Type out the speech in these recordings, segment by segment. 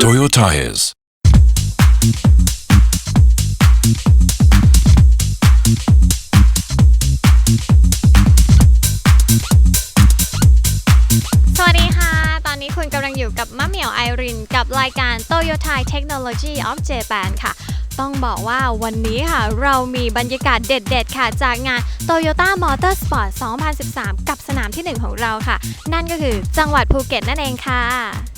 Toyo Tires. สวัสดีค่ะ ตอนนี้คุณกำลังอยู่กับมะเหมียวไอริน กับรายการ Toyota Technology of Japan ค่ะ ต้องบอกว่าวันนี้ค่ะ เรามีบรรยากาศเด็ด ๆ ค่ะ จากงาน Toyota Motorsport 2013 กับสนามที่ 1 ของเราค่ะ นั่นก็คือจังหวัดภูเก็ตนั่นเองค่ะ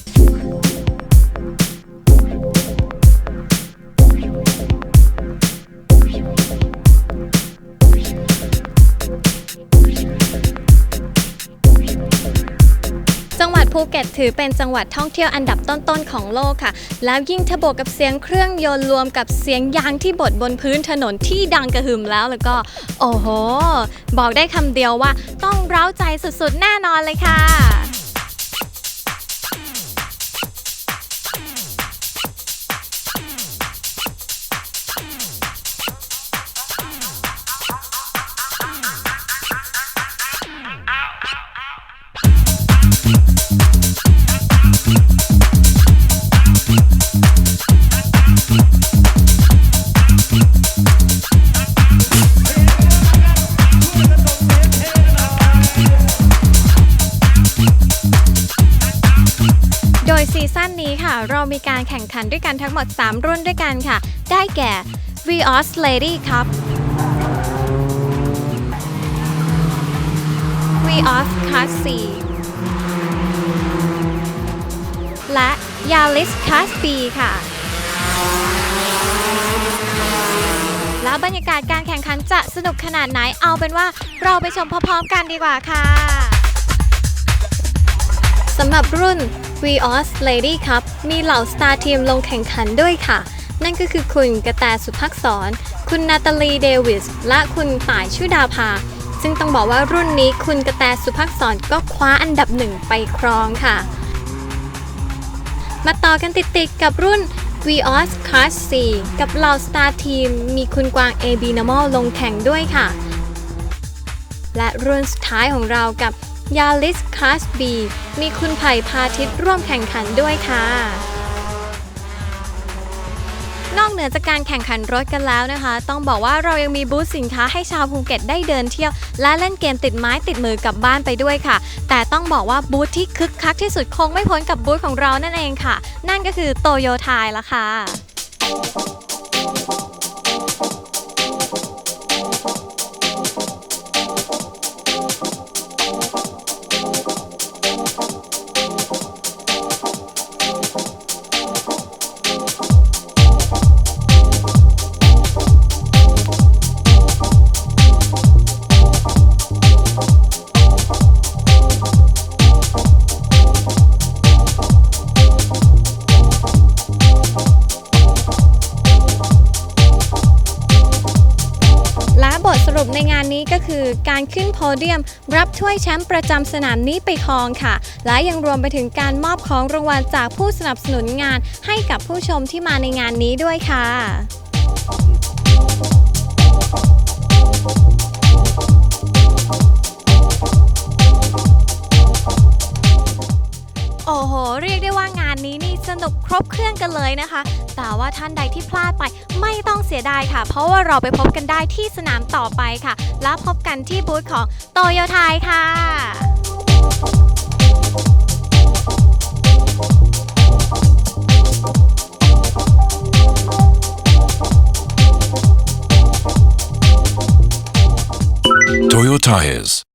ภูเก็ตถือเป็นจังหวัดท่องเที่ยวอันดับต้นๆของโลกค่ะ แล้วยิ่งทบวกกับเสียงเครื่องยนต์รวมกับเสียงยางที่บดบนพื้นถนนที่ดังกระหึ่มแล้วแล้วก็ โอ้โห บอกได้คำเดียวว่าต้องเร้าใจสุดๆแน่นอนเลยค่ะ ยซีซั่นนี้ค่ะ เรามีการแข่งขันด้วยกันทั้งหมด 3 รุ่นด้วยกันค่ะ ได้แก่ Vios Lady Cup Vios Class C และ Yaris Class B ค่ะ แล้วบรรยากาศการแข่งขันจะสนุกขนาดไหนเอาเป็นว่าเราไปชมพร้อมๆกันดีกว่าค่ะสำหรับรุ่น Vios Lady Cup มีเหล่าสตาร์ทีมลงแข่งขันด้วยค่ะ นั่นก็คือคุณกระแตสุภักษร คุณนาตาลีเดวิส และคุณต่ายชุดาภา ซึ่งต้องบอกว่ารุ่นนี้คุณกระแตสุภักษรก็คว้าอันดับหนึ่งไปครองค่ะ มาต่อกันติดๆกับรุ่น Vios Class C กับเหล่าสตาร์ทีมมีคุณกวาง AB Normal ลงแข่งด้วยค่ะ และรุ่นสุดท้ายของเรากับ Yaris Class B มีคุณไผ่พาทิตร่วมแข่งขันด้วยค่ะ นอกเหนือจากการแข่งขันรถกันแล้วนะคะ ต้องบอกว่าเรายังมีบูธสินค้าให้ชาวภูเก็ตได้เดินเที่ยว และเล่นเกมติดไม้ติดมือกลับบ้านไปด้วยค่ะ แต่ต้องบอกว่าบูธที่คึกคักที่สุดคงไม่พ้นกับบูธของเรานั่นเองค่ะ นั่นก็คือโตโยไทยละค่ะ งานนี้ก็คือการขึ้นโพเดียม รับถ้วยแชมป์ประจำสนามนี้ไปครองค่ะ และยังรวมไปถึงการมอบของรางวัลจากผู้สนับสนุนงานให้กับผู้ชมที่มาในงานนี้ด้วยค่ะ นี้นี่สนุกครบเครื่องกันเลยนะคะ แต่ว่าท่านใดที่พลาดไปไม่ต้องเสียดายค่ะ เพราะว่าเราไปพบกันได้ที่สนามต่อไปค่ะ แล้วพบกันที่บูธของโตโยไทยค่ะ Toyo Tires.